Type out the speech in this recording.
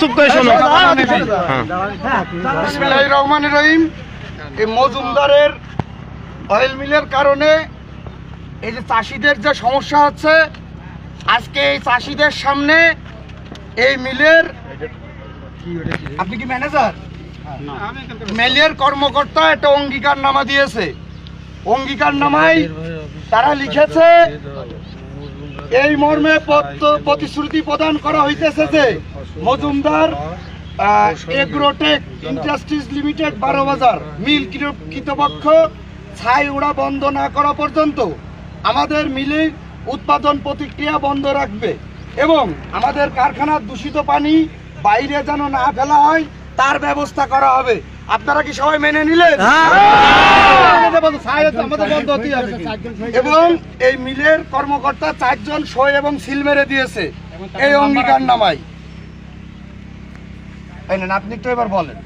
চুপ করে শোনো। হ্যাঁ। বিসমিল্লাহির রহমানির রহিম। এই মজুমদারের অয়েল মিলের কারণে এই যে চাষিদের যে সমস্যা হচ্ছে আজকে এই চাষিদের সামনে এই মিলের আপনি কি ম্যানেজার? মিলের কর্মকর্তা একটা অঙ্গীকার নামা দিয়েছে। অঙ্গীকার নামায় তারা লিখেছে এই মর্মে প্রতিশ্রুতি প্রদান করা হইতেছে যে মজুমদার এগ্রোটেক ইন্ডাস্ট্রিজ লিমিটেড বারো বাজার মিল কৃতপক্ষ ছাই উড়া বন্ধ না করা পর্যন্ত আমাদের মিলে উৎপাদন প্রতিক্রিয়া বন্ধ রাখবে এবং আমাদের কারখানার দূষিত পানি বাইরে যেন না ফেলা হয় তার ব্যবস্থা করা হবে। আপনারা কি সবাই মেনে নিলেন? এবং এই মিলের কর্মকর্তা চারজন সই এবং সিল মেরে দিয়েছে। এই অঙ্গীকার নামাই। আপনি একটু এবার বলেন।